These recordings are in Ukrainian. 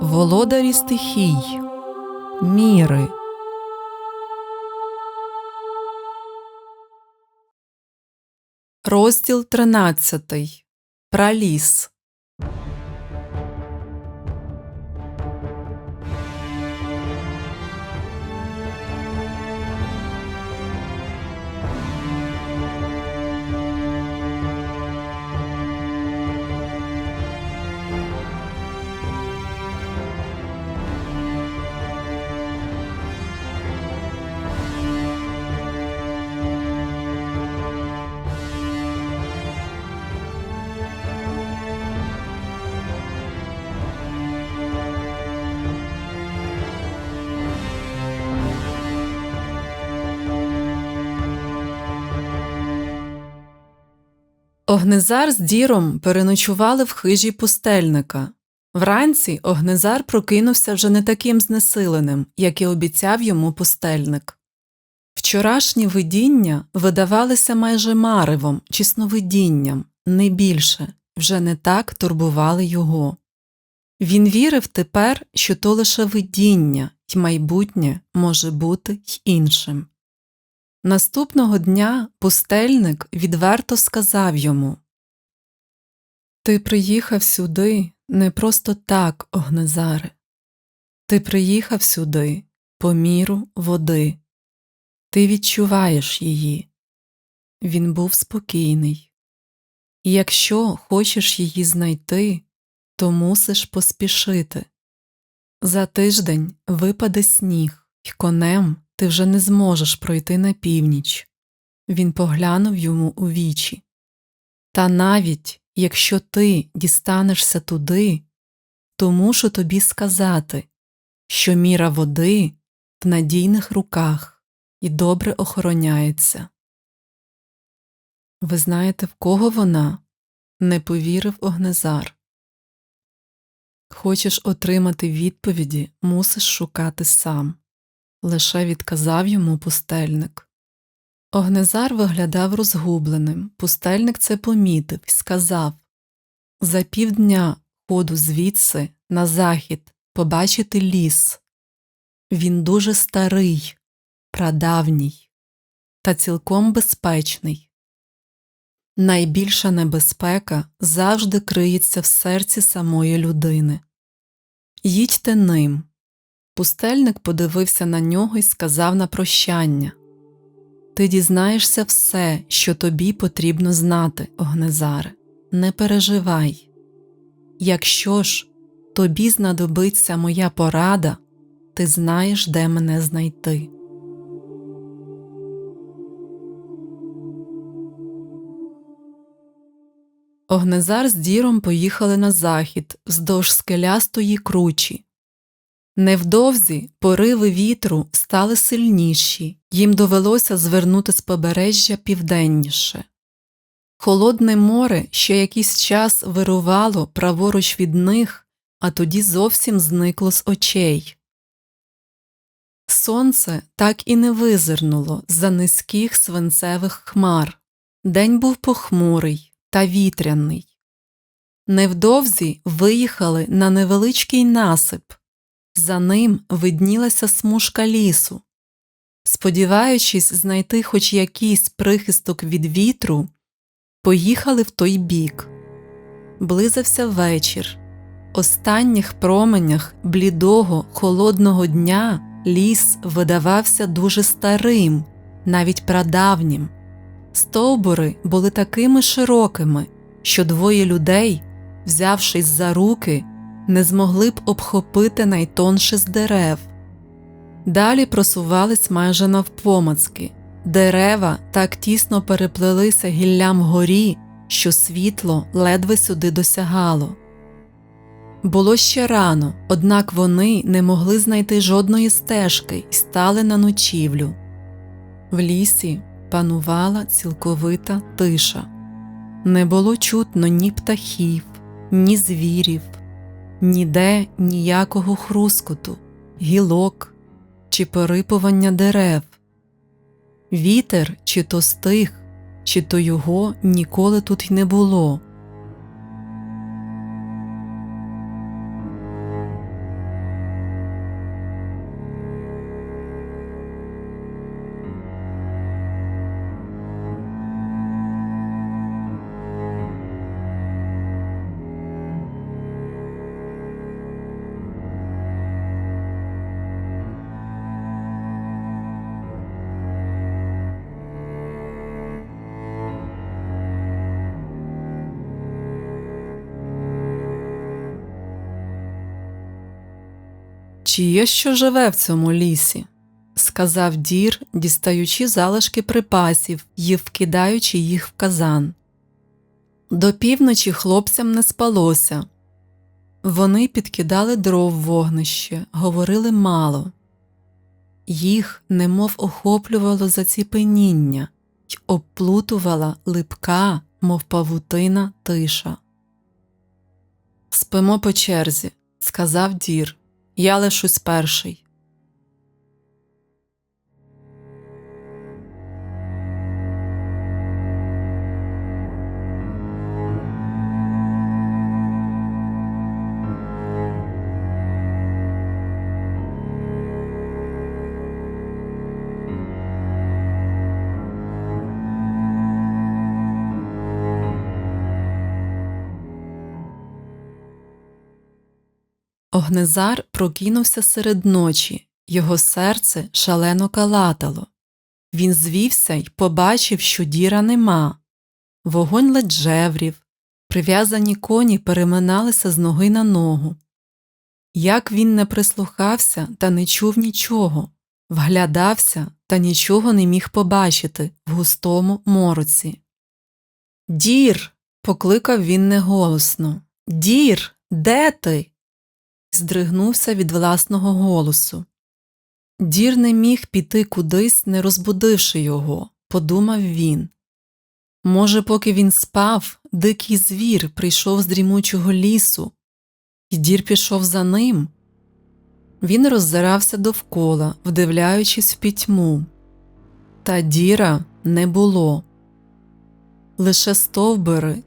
Володарі стихій, міри. Розділ тринадцятий. Праліс. Огнезар з діром переночували в хижі пустельника. Вранці Огнезар прокинувся вже не таким знесиленим, як і обіцяв йому пустельник. Вчорашні видіння видавалися майже маревом чи сновидінням, не більше, вже не так турбували його. Він вірив тепер, що то лише видіння, й майбутнє може бути й іншим. Наступного дня пустельник відверто сказав йому Ти приїхав сюди не просто так, Огнезаре. Ти приїхав сюди по міру води. Ти відчуваєш її. Він був спокійний. І якщо хочеш її знайти, то мусиш поспішити. За тиждень випаде сніг, і конем ти вже не зможеш пройти на північ. Він поглянув йому у вічі. Та навіть якщо ти дістанешся туди, то мушу тобі сказати, що міра води в надійних руках і добре охороняється. Ви знаєте, в кого вона? не повірив Огнезар. Хочеш отримати відповіді, мусиш шукати сам лише відказав йому пустельник. Огнезар виглядав розгубленим. Пустельник це помітив і сказав За півдня ходу звідси на захід побачити ліс. Він дуже старий, прадавній та цілком безпечний. Найбільша небезпека завжди криється в серці самої людини. Їдьте ним, Пустельник подивився на нього і сказав на прощання Ти дізнаєшся все, що тобі потрібно знати, Огнезаре, не переживай. Якщо ж тобі знадобиться моя порада, ти знаєш, де мене знайти. Огнезар з діром поїхали на захід вздовж скелястої кручі. Невдовзі пориви вітру стали сильніші, їм довелося звернути з побережжя південніше. Холодне море ще якийсь час вирувало праворуч від них, а тоді зовсім зникло з очей. Сонце так і не визирнуло за низьких свинцевих хмар. День був похмурий та вітряний. Невдовзі виїхали на невеличкий насип. За ним виднілася смужка лісу. Сподіваючись знайти хоч якийсь прихисток від вітру, поїхали в той бік. Близався вечір. Останніх променях блідого, холодного дня ліс видавався дуже старим, навіть прадавнім. Стовбури були такими широкими, що двоє людей, взявшись за руки, не змогли б обхопити найтонше з дерев. Далі просувались майже навпомацки. Дерева так тісно переплелися гіллям горі, що світло ледве сюди досягало. Було ще рано, однак вони не могли знайти жодної стежки і стали на ночівлю. В лісі панувала цілковита тиша. Не було чутно ні птахів, ні звірів, ніде ніякого хрускоту, гілок чи порипування дерев. Вітер чи то стих, чи то його ніколи тут й не було. Чи є що живе в цьому лісі? сказав дір, дістаючи залишки припасів і вкидаючи їх в казан. До півночі хлопцям не спалося. Вони підкидали дров в вогнище, говорили мало. Їх немов охоплювало заціпеніння й обплутувала липка, мов павутина тиша. Спимо по черзі, сказав дір. Я лишусь перший. Огнезар прокинувся серед ночі, його серце шалено калатало. Він звівся й побачив, що діра нема. Вогонь ледь жеврів, прив'язані коні переминалися з ноги на ногу. Як він не прислухався та не чув нічого, вглядався та нічого не міг побачити в густому мороці. Дір. покликав він неголосно. Дір, де ти? Здригнувся від власного голосу. Дір не міг піти кудись, не розбудивши його, подумав він. Може, поки він спав, дикий звір прийшов з дрімучого лісу, і дір пішов за ним. Він роззирався довкола, вдивляючись в пітьму. Та діра не було. Лише стовбури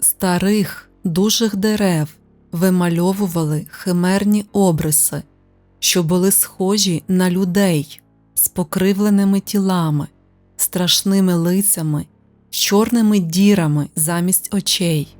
старих, дужих дерев вимальовували химерні обриси, що були схожі на людей з покривленими тілами, страшними лицями, з чорними дірами замість очей.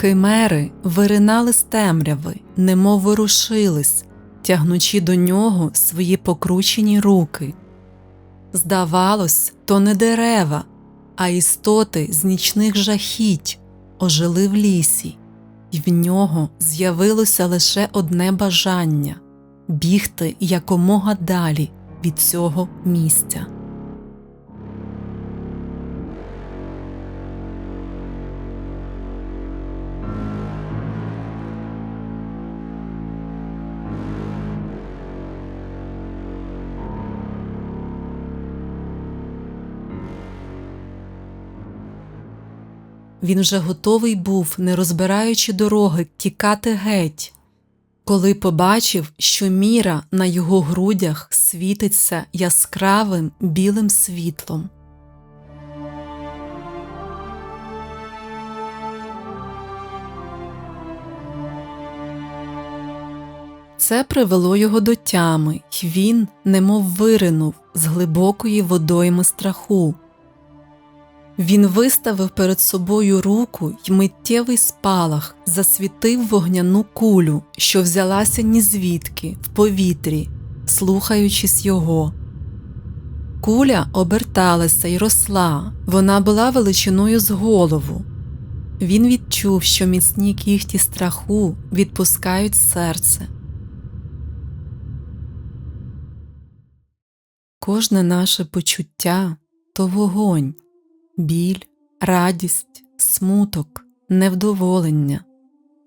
Химери виринали з темряви, немов ворушились, тягнучи до нього свої покручені руки. Здавалось, то не дерева, а істоти з нічних жахіть ожили в лісі, і в нього з'явилося лише одне бажання бігти якомога далі від цього місця. Він вже готовий був, не розбираючи дороги, тікати геть, коли побачив, що міра на його грудях світиться яскравим білим світлом. Це привело його до тями, й він немов виринув з глибокої водойми страху. Він виставив перед собою руку й миттєвий спалах засвітив вогняну кулю, що взялася ні звідки в повітрі, слухаючись його. Куля оберталася й росла, вона була величиною з голову. Він відчув, що міцні кіхті страху відпускають серце. Кожне наше почуття то вогонь біль, радість, смуток, невдоволення,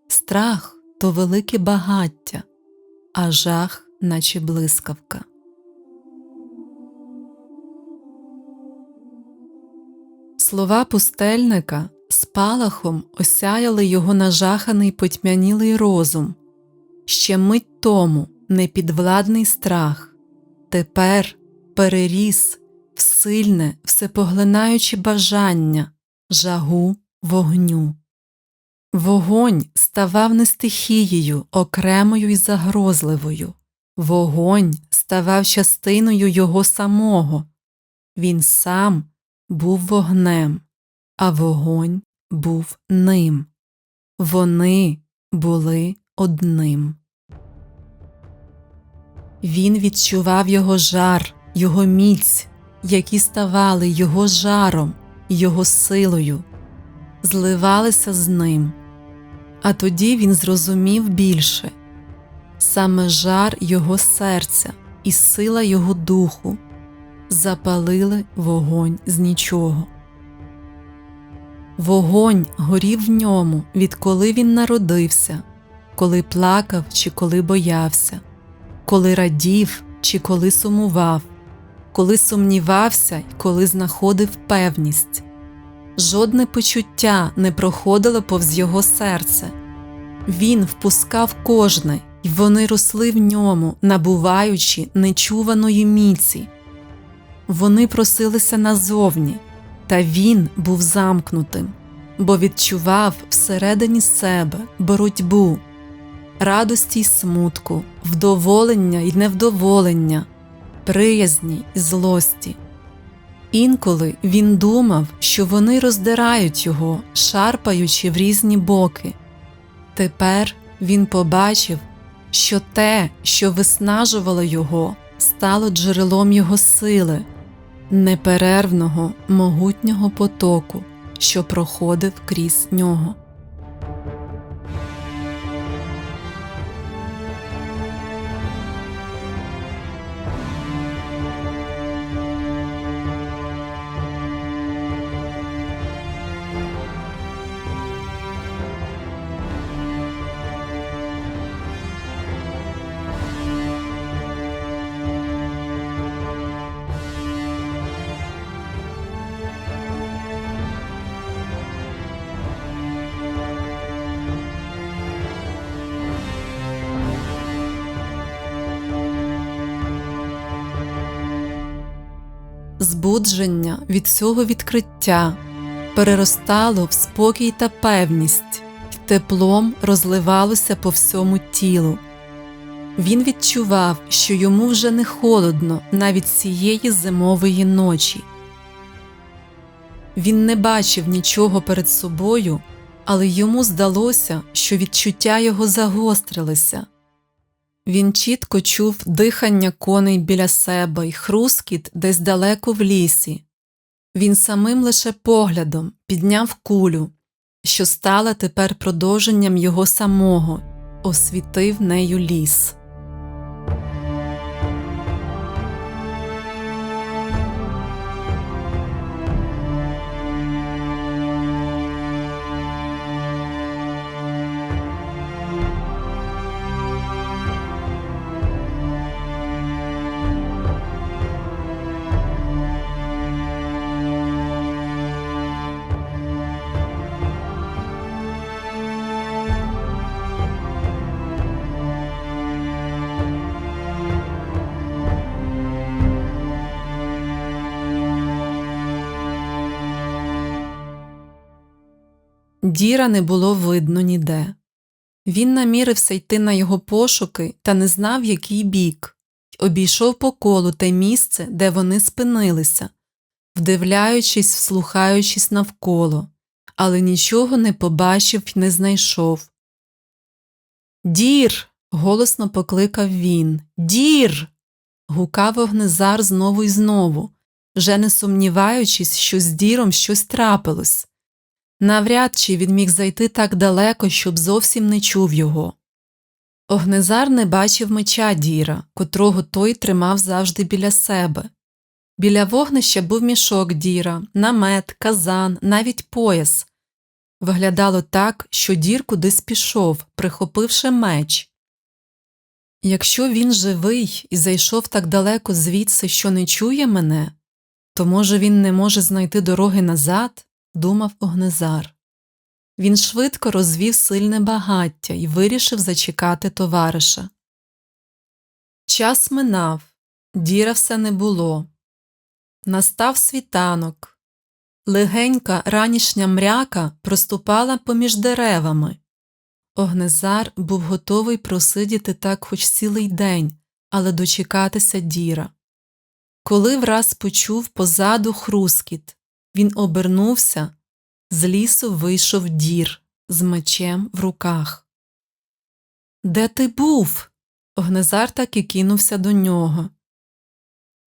страх то велике багаття, а жах, наче блискавка. Слова пустельника спалахом осяяли його нажаханий потьмянілий розум, ще мить тому непідвладний страх, тепер переріс сильне, всепоглинаюче бажання, жагу вогню. Вогонь ставав не стихією, окремою і загрозливою, вогонь ставав частиною його самого, він сам був вогнем, а вогонь був ним. Вони були одним. Він відчував його жар, його міць, які ставали його жаром, його силою, зливалися з ним. А тоді він зрозумів більше саме жар його серця і сила його духу запалили вогонь з нічого. Вогонь горів в ньому, відколи він народився, коли плакав чи коли боявся, коли радів чи коли сумував, коли сумнівався й коли знаходив певність. Жодне почуття не проходило повз його серце. Він впускав кожне, й вони росли в ньому, набуваючи нечуваної міці. Вони просилися назовні, та він був замкнутим, бо відчував всередині себе боротьбу, радості й смутку, вдоволення й невдоволення, приязні й злості. Інколи він думав, що вони роздирають його, шарпаючи в різні боки. Тепер він побачив, що те, що виснажувало його, стало джерелом його сили, неперервного, могутнього потоку, що проходив крізь нього. Збудження від цього відкриття переростало в спокій та певність, й теплом розливалося по всьому тілу. Він відчував, що йому вже не холодно навіть цієї зимової ночі. Він не бачив нічого перед собою, але йому здалося, що відчуття його загострилися. Він чітко чув дихання коней біля себе й хрускіт десь далеко в лісі. Він самим лише поглядом підняв кулю, що стала тепер продовженням його самого, освітив нею ліс. Діра не було видно ніде. Він намірився йти на його пошуки та не знав, який бік, обійшов по колу те місце, де вони спинилися, вдивляючись, вслухаючись навколо, але нічого не побачив й не знайшов. Дір. голосно покликав він. Дір. гукав огнезар знову й знову, вже не сумніваючись, що з діром щось трапилось. Навряд чи він міг зайти так далеко, щоб зовсім не чув його. Огнезар не бачив меча діра, котрого той тримав завжди біля себе. Біля вогнища був мішок діра, намет, казан, навіть пояс. Виглядало так, що дір кудись пішов, прихопивши меч. Якщо він живий і зайшов так далеко звідси, що не чує мене, то, може, він не може знайти дороги назад думав Огнезар. Він швидко розвів сильне багаття і вирішив зачекати товариша. Час минав, діра все не було. Настав світанок. Легенька ранішня мряка проступала поміж деревами. Огнезар був готовий просидіти так хоч цілий день, але дочекатися діра. Коли враз почув позаду хрускіт, він обернувся, з лісу вийшов дір з мечем в руках. Де ти був? Огнезар так і кинувся до нього.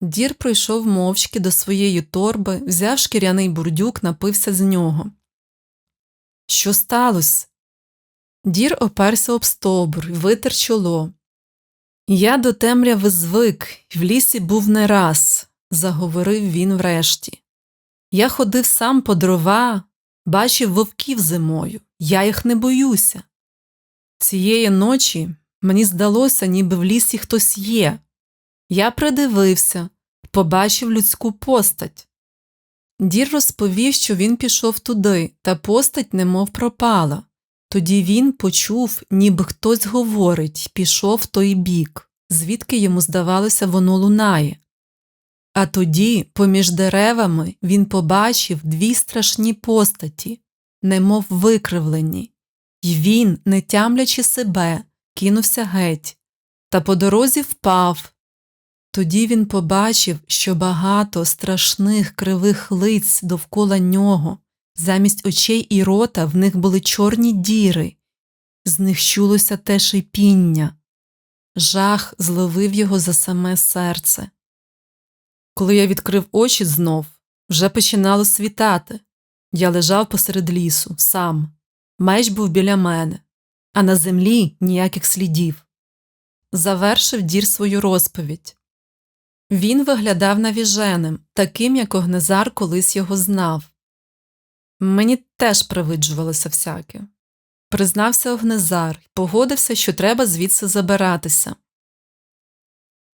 Дір пройшов мовчки до своєї торби, взяв шкіряний бурдюк, напився з нього. Що сталося? Дір оперся об стовбур, витер чоло. Я до темряви звик, в лісі був не раз, заговорив він врешті. Я ходив сам по дрова, бачив вовків зимою, я їх не боюся. Цієї ночі мені здалося, ніби в лісі хтось є. Я придивився, побачив людську постать. Дір розповів, що він пішов туди, та постать немов пропала. Тоді він почув, ніби хтось говорить, пішов в той бік, звідки йому здавалося, воно лунає. А тоді, поміж деревами, він побачив дві страшні постаті, немов викривлені, І він, не тямлячи себе, кинувся геть, та по дорозі впав. Тоді він побачив, що багато страшних кривих лиць довкола нього, замість очей і рота в них були чорні діри, з них чулося те шипіння. Жах зловив його за саме серце. Коли я відкрив очі знов, вже починало світати. Я лежав посеред лісу, сам. Меч був біля мене, а на землі ніяких слідів. Завершив дір свою розповідь. Він виглядав навіженим, таким, як Огнезар колись його знав. Мені теж привиджувалося всяке. Признався Огнезар і погодився, що треба звідси забиратися.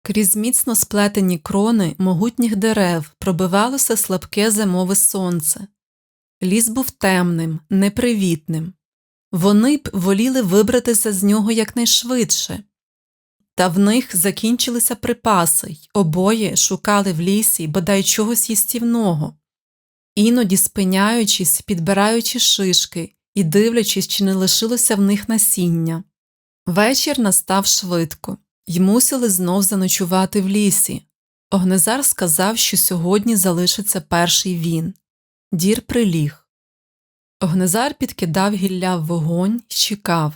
Крізь міцно сплетені крони могутніх дерев пробивалося слабке зимове сонце. Ліс був темним, непривітним. Вони б воліли вибратися з нього якнайшвидше. Та в них закінчилися припаси, й обоє шукали в лісі бодай чогось їстівного, іноді спиняючись, підбираючи шишки і дивлячись, чи не лишилося в них насіння. Вечір настав швидко й мусили знов заночувати в лісі. Огнезар сказав, що сьогодні залишиться перший він. Дір приліг. Огнезар підкидав гілля в вогонь і чекав.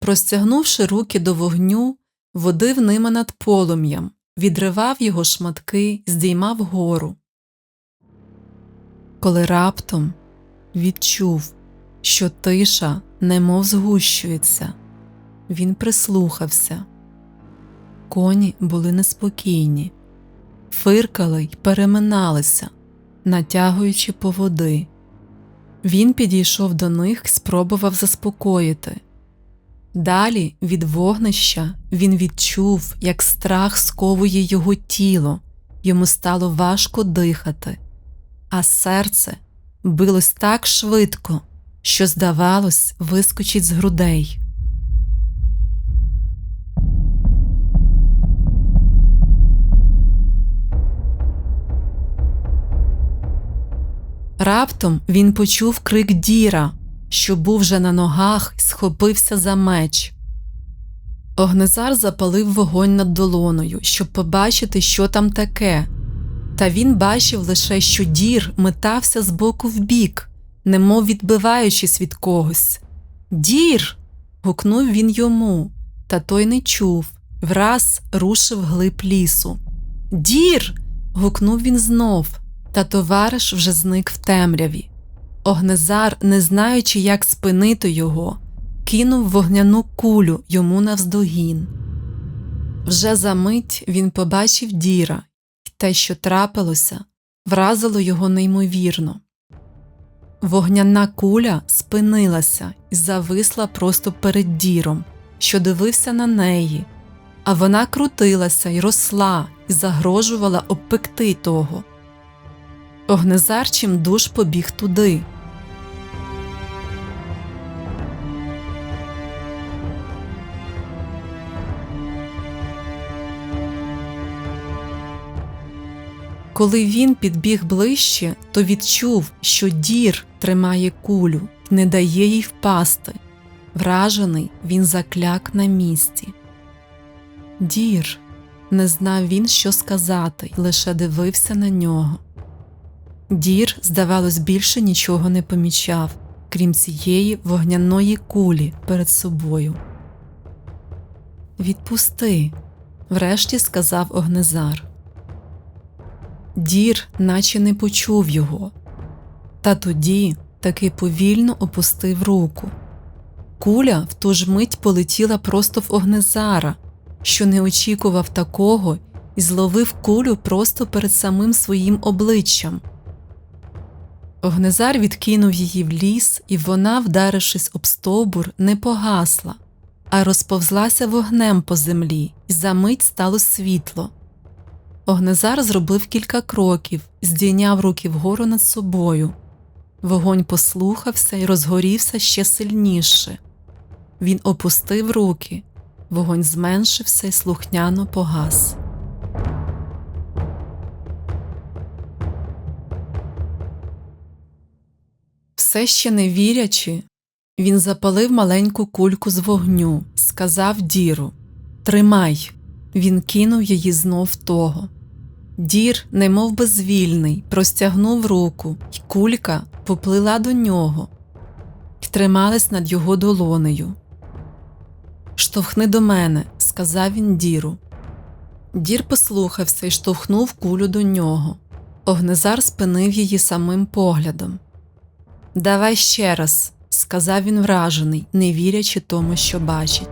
Простягнувши руки до вогню, водив ними над полум'ям, відривав його шматки, здіймав гору. Коли раптом відчув, що тиша немов згущується, він прислухався. Коні були неспокійні, фиркали й переминалися, натягуючи поводи. Він підійшов до них спробував заспокоїти. Далі від вогнища він відчув, як страх сковує його тіло, йому стало важко дихати, а серце билось так швидко, що, здавалось, вискочить з грудей. Раптом він почув крик Діра, що був вже на ногах і схопився за меч. Огнезар запалив вогонь над долоною, щоб побачити, що там таке, та він бачив лише, що дір метався з боку в бік, немов відбиваючись від когось. Дір. гукнув він йому, та той не чув, враз рушив глиб лісу. Дір. гукнув він знов, та товариш вже зник в темряві. Огнезар, не знаючи, як спинити його, кинув вогняну кулю йому навздогін. Вже за мить він побачив діра, і те, що трапилося, вразило його неймовірно. Вогняна куля спинилася і зависла просто перед діром, що дивився на неї, а вона крутилася й росла і загрожувала обпекти того. Огнезар чим душ побіг туди. Коли він підбіг ближче, то відчув, що дір тримає кулю не дає їй впасти. Вражений, він закляк на місці. Дір, не знав він, що сказати, лише дивився на нього. Дір, здавалось, більше нічого не помічав, крім цієї вогняної кулі перед собою. Відпусти, врешті сказав Огнезар. Дір наче не почув його, та тоді таки повільно опустив руку. Куля в ту ж мить полетіла просто в Огнезара, що не очікував такого і зловив кулю просто перед самим своїм обличчям. Огнезар відкинув її в ліс, і вона, вдарившись об стовбур, не погасла, а розповзлася вогнем по землі, і за мить стало світло. Огнезар зробив кілька кроків, здійняв руки вгору над собою. Вогонь послухався і розгорівся ще сильніше. Він опустив руки, вогонь зменшився і слухняно погас. Все ще не вірячи, він запалив маленьку кульку з вогню, сказав діру Тримай. Він кинув її знов того. Дір, немов безвільний, простягнув руку, й кулька поплила до нього й трималась над його долонею. Штовхни до мене, сказав він діру. Дір послухався і штовхнув кулю до нього. Огнезар спинив її самим поглядом. Давай ще раз, сказав він вражений, не вірячи тому, що бачить.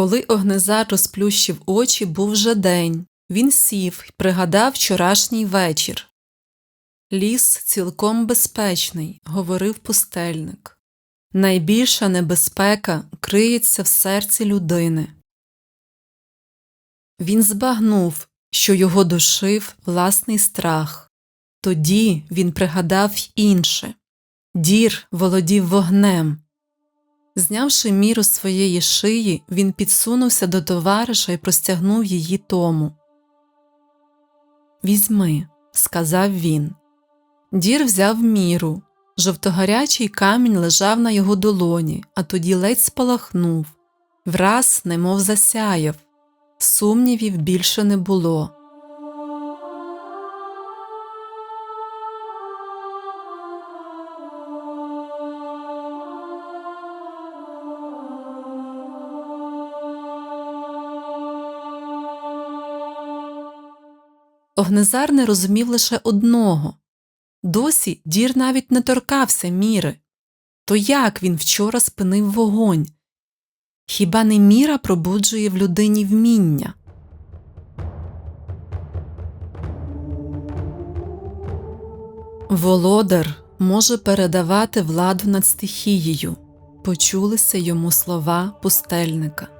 Коли Огнезар розплющив очі, був вже день. Він сів і пригадав вчорашній вечір. Ліс цілком безпечний, говорив пустельник. Найбільша небезпека криється в серці людини. Він збагнув, що його душив власний страх. Тоді він пригадав інше дір володів вогнем. Знявши міру своєї шиї, він підсунувся до товариша і простягнув її тому. Візьми, сказав він. Дір взяв міру. Жовтогарячий камінь лежав на його долоні, а тоді ледь спалахнув. Враз, немов засяяв. Сумнівів більше не було. Огнезар не розумів лише одного досі дір навіть не торкався міри. То як він вчора спинив вогонь? Хіба не міра пробуджує в людині вміння? Володар може передавати владу над стихією, почулися йому слова пустельника.